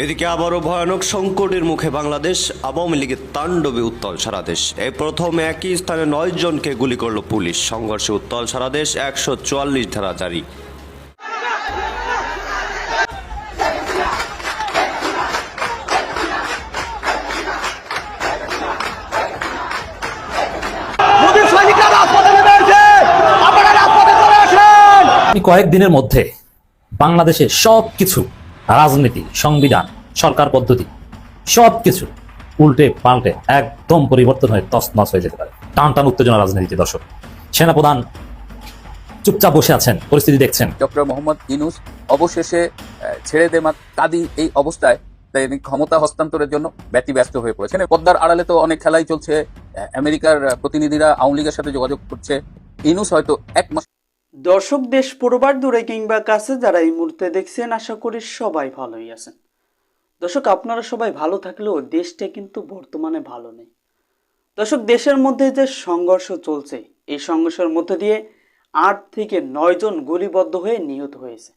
এদিকে আবারও ভয়ানক সংকটের মুখে বাংলাদেশ আওয়ামী লীগের তাণ্ডবে উত্তল সারা দেশ। এই প্রথম একই স্থানে নয় জনকে গুলি করল পুলিশ। সংঘর্ষে উত্তল সারা দেশ একশো চুয়াল্লিশ ধারা জারি। কয়েকদিনের মধ্যে বাংলাদেশের সব কিছু রাজনীতি, সংবিধান, সরকার পদ্ধতি সব কিছু উল্টে পাল্টে একদম পরিবর্তন হয়ে তছনছ হয়ে যেতে পারে। টান টান উত্তেজনা রাজনীতিতে, দর্শক। সেনাপ্রধান চুপচাপ বসে আছেন, পরিস্থিতি দেখছেন। ডক্টর মোহাম্মদ ইনুস অবশেষে ছেড়ে দে মা কাদি এই অবস্থায় তিনি ক্ষমতা হস্তান্তরের জন্য ব্যতিব্যস্ত হয়ে পড়েছেন। পদ্মার আড়ালে তো অনেক খেলাই চলছে আমেরিকার প্রতিনিধিরা আওয়ামী লীগের সাথে যোগাযোগ করছে। ইনুস হয়তো এক মাস দর্শক দেশ পুরোবার দূরে কিংবা কাছে যারা এই মুহূর্তে দেখছেন, আশা করি সবাই ভালোই আছেন। দর্শক, আপনারা সবাই ভালো থাকলেও দেশটা কিন্তু বর্তমানে ভালো নেই। দর্শক, দেশের মধ্যে যে সংঘর্ষ চলছে, এই সংঘর্ষের মধ্যে দিয়ে আট থেকে নয় জন গুলিবদ্ধ হয়ে নিহত হয়েছে।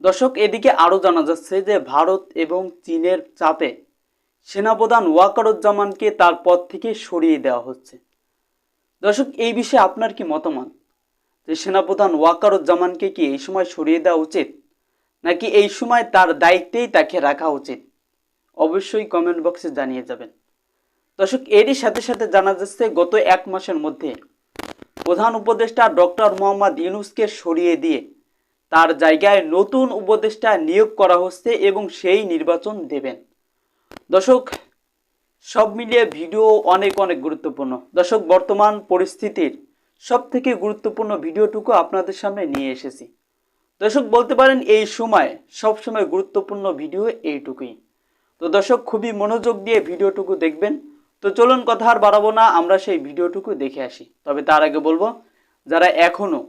দর্শক, এদিকে আরও জানা যাচ্ছে যে ভারত এবং চীনের চাপে সেনাপ্রধান ওয়াকারুজ্জামানকে তার পদ থেকে সরিয়ে দেওয়া হচ্ছে। দর্শক, এই বিষয়ে আপনার কি মতামত? যে সেনাপ্রধান ওয়াকারুজ্জামানকে কি এই সময় সরিয়ে দেওয়া উচিত? নাকি এই সময় তার দায়িত্বেই তাকে রাখা উচিত? অবশ্যই কমেন্ট বক্সে জানিয়ে যাবেন। দর্শক, এরই সাথে সাথে জানা যাচ্ছে, গত এক মাসের মধ্যে প্রধান উপদেষ্টা ডক্টর মোহাম্মদ ইউনুসকে সরিয়ে দিয়ে তার জায়গায় নতুন উপদেষ্টা নিয়োগ করা হচ্ছে এবং সেই নির্বাচন দেবেন। দর্শক, সব মিলিয়ে ভিডিও অনেক অনেক গুরুত্বপূর্ণ। দর্শক, বর্তমান পরিস্থিতির সব থেকে গুরুত্বপূর্ণ ভিডিওটুকু আপনাদের সামনে নিয়ে এসেছি। দর্শক, বলতে পারেন এই সময় সব সময় গুরুত্বপূর্ণ ভিডিও এইটুকুই। তো দর্শক, খুবই মনোযোগ দিয়ে ভিডিওটুকু দেখবেন। তো চলুন, কথা আর বাড়াবো না, আমরা সেই ভিডিওটুকু দেখে আসি। তবে তার আগে বলব, যারা এখনও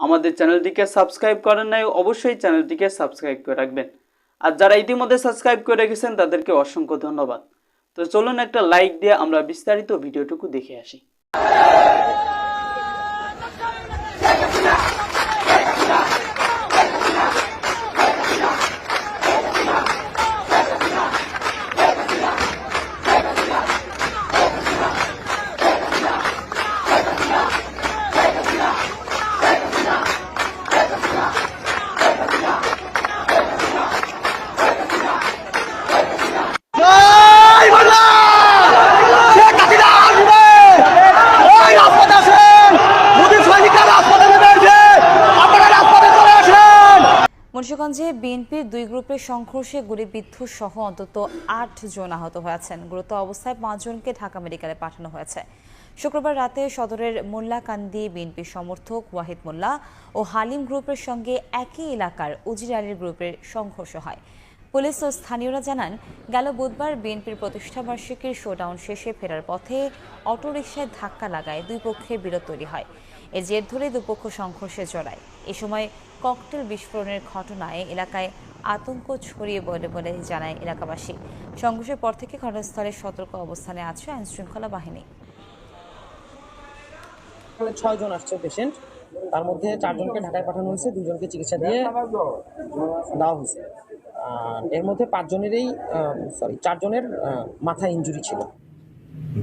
আমাদের চ্যানেলটিকে সাবস্ক্রাইব করেন নাই, অবশ্যই চ্যানেলটিকে সাবস্ক্রাইব করে রাখবেন। আর যারা ইতিমধ্যে সাবস্ক্রাইব করে রেখেছেন, তাদেরকে অসংখ্য ধন্যবাদ। তো চলুন, একটা লাইক দিয়ে আমরা বিস্তারিত ভিডিওটুকু দেখে আসি জয় বাংলা শেখ হাসিনা আসবে ওই রাজপথে আসেন মোদীর সৈনিকরা রাজপথে নেমে এসেছে আপনারা রাজপথে চলে আসেন মুন্সিগঞ্জে বিএনপির দুই গ্রুপের সংঘর্ষে গুলিবিদ্ধ সহ অন্তত আট জন আহত হয়েছেন। গুরুতর অবস্থায় পাঁচজনকে ঢাকা মেডিকেলে পাঠানো হয়েছে। শুক্রবার রাতে সদরের মোল্লাকান্দি বিএনপি সমর্থক ওয়াহিদ মোল্লা ও হালিম গ্রুপের সঙ্গে একই এলাকার উজির আলীর গ্রুপের সংঘর্ষ হয়। পুলিশ ও স্থানীয়রা জানান, গেল বুধবার বিএনপির প্রতিষ্ঠাবার্ষিকীর শোডাউন শেষে ফেরার পথে অটোরিকশায় ধাক্কা লাগায় দুই পক্ষের বিরোধ তৈরি হয়। এর জের ধরে দুপক্ষ সংঘর্ষে জড়ায়। এ সময় ককটেল বিস্ফোরণের ঘটনায় এলাকায় আতঙ্ক ছড়িয়ে পড়ে বলে জানায় এলাকাবাসী। সংঘর্ষের পর থেকে ঘটনাস্থলে সতর্ক অবস্থানে আছে আইন শৃঙ্খলা বাহিনী। এখানে ছয় জন আসছে পেশেন্ট তার মধ্যে চারজনকে ঢাকায় পাঠানো হয়েছে দুজনকে চিকিৎসা দিয়ে দেওয়া হয়েছে। আর এর মধ্যে পাঁচজনেরই সরি চারজনের আহ, মাথায় ইনজুরি ছিল।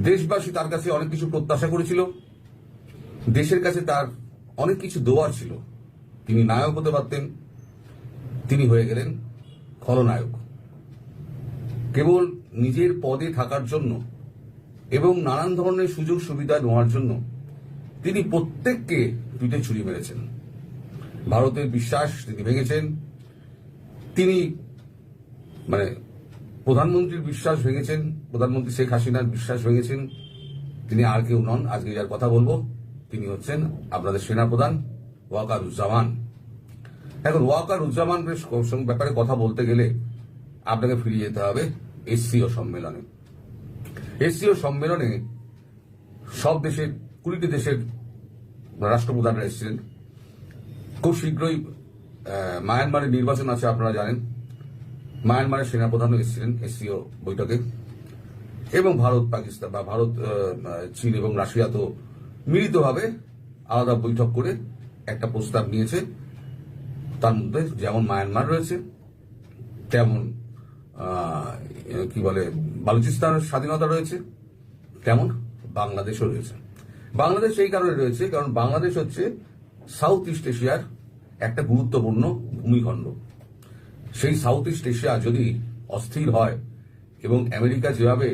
দেশবাসী তার কাছে অনেক কিছু প্রত্যাশা করেছিল। দেশের কাছে তার অনেক কিছু দোয়ার ছিল। তিনি নায়ক হতে পারতেন, তিনি হয়ে গেলেন খলনায়ক। কেবল নিজের পদে থাকার জন্য এবং নানান ধরনের সুযোগ সুবিধা নেওয়ার জন্য তিনি প্রত্যেককে পিঠে ছুরি মেরেছেন। ভারতের বিশ্বাস তিনি ভেঙেছেন। তিনি মানে প্রধানমন্ত্রীর বিশ্বাস ভেঙেছেন, প্রধানমন্ত্রী শেখ হাসিনার বিশ্বাস ভেঙেছেন। তিনি আর কেউ নন, আজকে যার কথা বলব। তিনি হচ্ছেন আপনাদের সেনাপ্রধান ওয়াকার উজ্জামান এখন ওয়াকার উজ্জামানের স- ব্যাপারে কথা বলতে গেলে আপনাকে ফিরে যেতে হবে এসসিও সম্মেলনে। এসসিও সম্মেলনে সব দেশের, কুড়িটি দেশের রাষ্ট্রপ্রধানরা এসেছিলেন। খুব শীঘ্রই মায়ানমারের নির্বাচন আছে আপনারা জানেন। মায়ানমারের সেনাপ্রধানও এসেছিলেন এসসিও বৈঠকে। এবং ভারত, পাকিস্তান বা ভারত চীন এবং রাশিয়া তো মিলিতভাবে আলাদা বৈঠক করে একটা প্রস্তাব নিয়েছে। তার মধ্যে যেমন মায়ানমার রয়েছে, তেমন কি বলে, বালুচিস্তানের স্বাধীনতা রয়েছে, তেমন বাংলাদেশও রয়েছে। বাংলাদেশ এই কারণে রয়েছে কারণ বাংলাদেশ হচ্ছে সাউথ ইস্ট এশিয়ার একটা গুরুত্বপূর্ণ ভূমিখণ্ড। সেই সাউথ ইস্ট এশিয়া যদি অস্থির হয় এবং আমেরিকা যেভাবে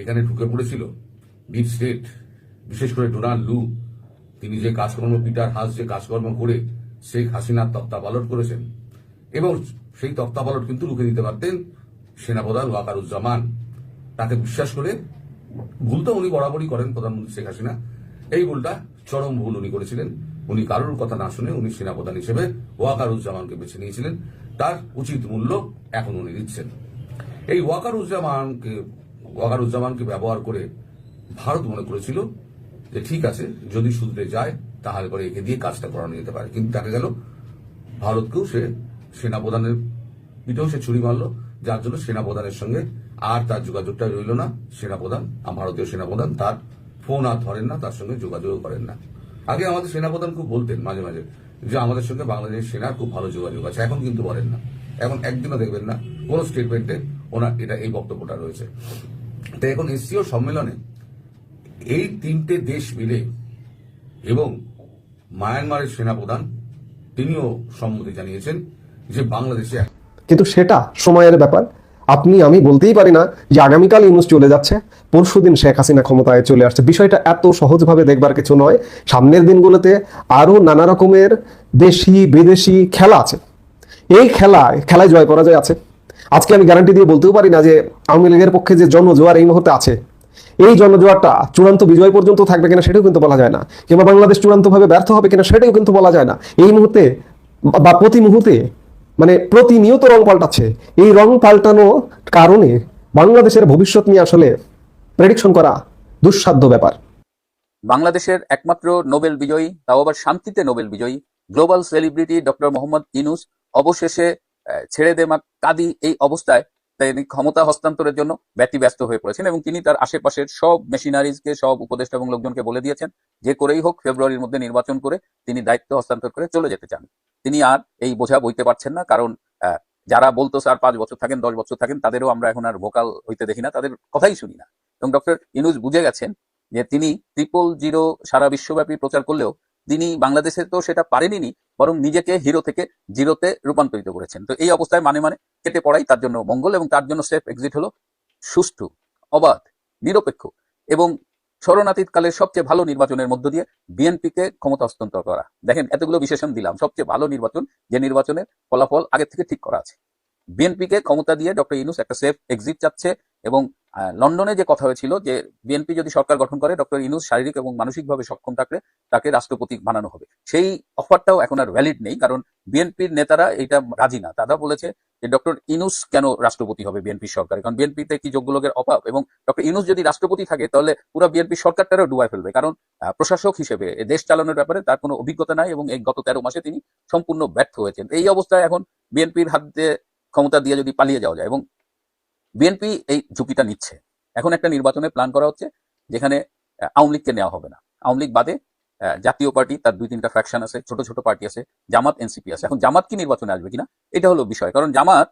এখানে ঢুকে পড়েছিল ডিপ স্টেট বিশেষ করে ডোনাল্ড লু, তিনি যে কাজকর্ম, পিটার হাস যে কাজকর্ম করে শেখ হাসিনার তত্ত্বাপালট করেছেন এবং সেই তত্ত্বাপালট কিন্তু রুখে দিতে পারতেন সেনাপ্রধান ওয়াকারুজ্জামান। তাকে বিশ্বাস করে ভুল তো উনি বরাবরই করেন প্রধানমন্ত্রী শেখ হাসিনা। এই ভুলটা চরম ভুল উনি করেছিলেন। উনি কারোর কথা না শুনে উনি সেনাপ্রধান হিসেবে ওয়াকারুজ্জামানকে বেছে নিয়েছিলেন। তার উচিত মূল্য এখন উনি দিচ্ছেন। এই ওয়াকারুজ্জামানকে ওয়াকারুজ্জামানকে ব্যবহার করে ভারত মনে করেছিল যে ঠিক আছে, যদি শুধরে যায়, তাহলে পরে একে দিয়ে কাজটা করানো যেতে পারে। কিন্তু দেখা গেল, ভারতকেও সে সেনাপ্রধানের পিঠেও সে ছুরি মারলো, যার জন্য সেনাপ্রধানের সঙ্গে আর তার যোগাযোগটা রইল না। সেনাপ্রধান ভারতীয় সেনাপ্রধান, তার ফোন আর ধরেন না, তার সঙ্গে যোগাযোগ করেন না। আগে আমাদের সেনাপ্রধান খুব বলতেন মাঝে মাঝে যে, আমাদের সঙ্গে বাংলাদেশ সেনার খুব ভালো যোগাযোগ আছে। এখন কিন্তু বলেন না। এখন একদিনও দেখবেন না, কোন স্টেটমেন্টে ওনার এটা এই বক্তব্যটা রয়েছে। তাই এখন এসসিও সম্মেলনে এই তিনটে দেশ মিলে এবং মায়ানমারের সেনাপ্রধান তিনিও সম্মতি জানিয়েছেন যে বাংলাদেশে কিন্তু সেটা সময়ের ব্যাপার। আপনি, আমি বলতেই পারি না যে আগামীকাল ইউনুস চলে যাচ্ছে পরশুদিন শেখ হাসিনা ক্ষমতায় চলে আসছে। বিষয়টা এত সহজভাবে দেখবার কিছু নয়। সামনের দিনগুলোতে আরও নানা রকমের দেশি, বিদেশি খেলা আছে। এই খেলায় খেলায় জয় পরাজয় আছে। আজকে আমি গ্যারান্টি দিয়ে বলতেও পারি না যে আওয়ামী লীগের পক্ষে যে জনজোয়ার এই মুহূর্তে আছে এই জনজোয়ারটা চূড়ান্ত বিজয় পর্যন্ত থাকবে কিনা সেটাও কিন্তু বলা যায় না। কিংবা বাংলাদেশ চূড়ান্তভাবে ব্যর্থ হবে কিনা সেটাও কিন্তু বলা যায় না। এই মুহূর্তে বা- প্রতি মুহূর্তে মানে প্রতিনিয়ত রং পাল্টাচ্ছে। এই রং পাল্টানো কারণে বাংলাদেশের ভবিষ্যৎ নিয়ে আসলে প্রেডিকশন করা দুঃসাধ্য ব্যাপার। বাংলাদেশের একমাত্র নোবেল বিজয়ী, তাও আবার শান্তিতে নোবেল বিজয়ী, global celebrity doctor Mohammad Yunus অবশেষে ছেড়ে দে মা কাদি এই অবস্থায় তিনি ক্ষমতা হস্তান্তরের জন্য ব্যতিব্যস্ত হয়ে পড়েছেন এবং তিনি তার আশেপাশের সব মেশিনারিজকে সব উপদেষ্টা এবং লোকজনকে বলে দিয়েছেন যে করেই হোক ফেব্রুয়ারির মধ্যে নির্বাচন করে তিনি দায়িত্ব হস্তান্তর করে চলে যেতে চান। তিনি আর এই বোঝা বইতে পারছেন না কারণ যারা বলতো স্যার পাঁচ বছর থাকেন, দশ বছর থাকেন, তাদেরও আমরা এখন আর ভোকাল হইতে দেখি না, তাদের কথাই শুনি না। এবং ডক্টর ইনুজ বুঝে গেছেন যে তিনি ট্রিপল জিরো সারা বিশ্বব্যাপী প্রচার করলেও তিনি বাংলাদেশে তো সেটা পারেনি বরং নিজেকে হিরো থেকে জিরোতে রূপান্তরিত করেছেন। তো এই অবস্থায় মানে মানে কেটে পড়াই তার জন্য মঙ্গল এবং তার জন্য সেফ এক্সিট হলো সুষ্ঠু, অবাধ, নিরপেক্ষ এবং শরণাতীত কালের সবচেয়ে ভালো নির্বাচনের মধ্য দিয়ে বিএনপিকে ক্ষমতা হস্তান্তর করা। দেখেন, এতগুলো বিশেষণ দিলাম। সবচেয়ে ভালো নির্বাচন যে নির্বাচনের ফলাফল আগে থেকে ঠিক করা আছে। বিএনপিকে ক্ষমতা দিয়ে ডক্টর ইউনুস একটা সেফ এক্সিট চাচ্ছে এবং লন্ডনে যে কথা হয়েছিল যে বিএনপি যদি সরকার গঠন করে, ডক্টর ইনুস শারীরিক এবং মানসিকভাবে সক্ষম থাকলে তাকে রাষ্ট্রপতি বানানো হবে। সেই অফারটাও এখন আর ভ্যালিড নেই, কারণ বিএনপির নেতারা এটা রাজি না। তারা বলেছে যে ডক্টর ইনুস কেন রাষ্ট্রপতি হবে বিএনপি সরকার? কারণ বিএনপিতে কি যোগ্য লোকের অভাব? এবং ডক্টর ইনুস যদি রাষ্ট্রপতি থাকে, তাহলে পুরো বিএনপি সরকারটারও ডুবাই ফেলবে। কারণ প্রশাসক হিসেবে দেশ চালানোর ব্যাপারে তার কোনো অভিজ্ঞতা নাই এবং এই গত তেরো মাসে তিনি সম্পূর্ণ ব্যর্থ হয়েছেন। এই অবস্থায় এখন বিএনপির হাত ক্ষমতা দিয়ে যদি পালিয়ে যাওয়া যায় এবং বিএনপি এই ঝুঁকিটা নিচ্ছে। এখন একটা নির্বাচনের প্ল্যান করা হচ্ছে যেখানে আওয়ামী লীগকে নেওয়া হবে না। আওয়ামী লীগ বাদে জাতীয় পার্টি, তার দুই তিনটা ফ্র্যাকশন আছে, ছোট ছোট পার্টি আছে, জামাত এনসিপি আছে। এখন জামাত কি নির্বাচনে আসবে কিনা, এটা হলো বিষয়। কারণ জামাত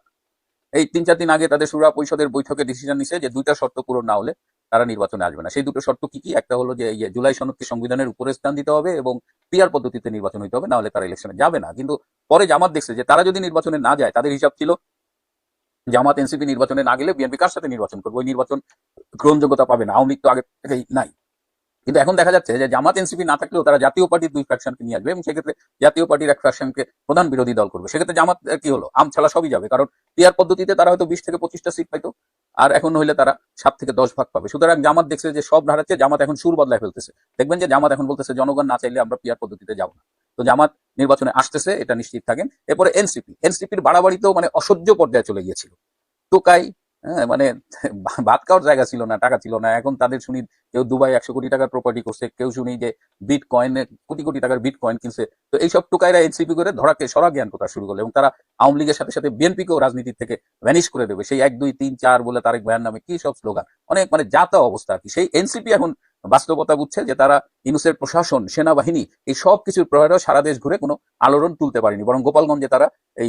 এই তিন চার দিন আগে তাদের সুরা পরিষদের বৈঠকে ডিসিশন নিছে যে দুইটা শর্ত পূরণ না হলে তারা নির্বাচনে আসবে না। সেই দুটো শর্ত কি কি? একটা হলো যে জুলাই সনদকে সংবিধানের উপরে স্থান দিতে হবে এবং পিআর পদ্ধতিতে নির্বাচন হইতে হবে, না হলে তারা ইলেকশনে যাবে না। কিন্তু পরে জামাত দেখছে যে তারা যদি নির্বাচনে না যায়, তাদের হিসাব ছিল জামাত, এনসিপি নির্বাচনে না গেলে বিএনপি কার সাথে নির্বাচন করবে? ওই নির্বাচন গ্রহণযোগ্যতা পাবে না, আওয়ামী তো আগে থেকেই নাই। কিন্তু এখন দেখা যাচ্ছে যে জামাত, এনসিপি না থাকলেও তারা জাতীয় পার্টির দুই ফ্র্যাকশনকে নিয়ে আসবে এবং সেক্ষেত্রে জাতীয় পার্টির এক ফ্র্যাকশনকে প্রধান বিরোধী দল করবে। সেক্ষেত্রে জামাত কি হলো? আম ছাড়া সবই যাবে। কারণ পিয়ার পদ্ধতিতে তারা হয়তো বিশ থেকে পঁচিশটা সিট পাইতো, আর এখন হইলে তারা সাত থেকে দশ ভাগ পাবে। সুতরাং জামাত দেখছে যে সব হারাচ্ছে, জামাত এখন সুর বদলায় ফেলতেছে। দেখবেন যে জামাত এখন বলতেছে, জনগণ না চাইলে আমরা পিয়ার পদ্ধতিতে যাব না। তো জামাত নির্বাচনে আসতেছে এটা নিশ্চিত থাকেন। এরপরে এনসিপি এনসিপির বাড়াবাড়িতেও মানে অসহ্য পর্যায়ে চলে গিয়েছিল। টোকাই হ্যাঁ, মানে ভাত খাওয়ার জায়গা ছিল না টাকা ছিল না। এখন তাদের শুনি কেউ দুবাই একশো কোটি টাকার প্রপার্টি করছে কেউ শুনি যে বিট কয়েনে কোটি কোটি টাকার বিট কয়েন কিনছে। তো এইসব টোকাইরা এনসিপি করে ধরাকে সরা জ্ঞান কথা শুরু করল এবং তারা আওয়ামী লীগের সাথে সাথে বিএনপিকেও রাজনীতির থেকে ভ্যানিশ করে দেবে। সেই এক দুই তিন চার বলে তারেক ভাইয়ের নামে কি সব স্লোগান অনেক মানে যাতা অবস্থা আর কি। সেই এনসিপি এখন বাস্তবতা বুঝছে যে তারা ইনুসের প্রশাসন, সেনাবাহিনী, এই সব কিছুর প্রভাবে সারা দেশ ঘুরে কোনো আলোড়ন তুলতে পারেনি। বরং গোপালগঞ্জে তারা এই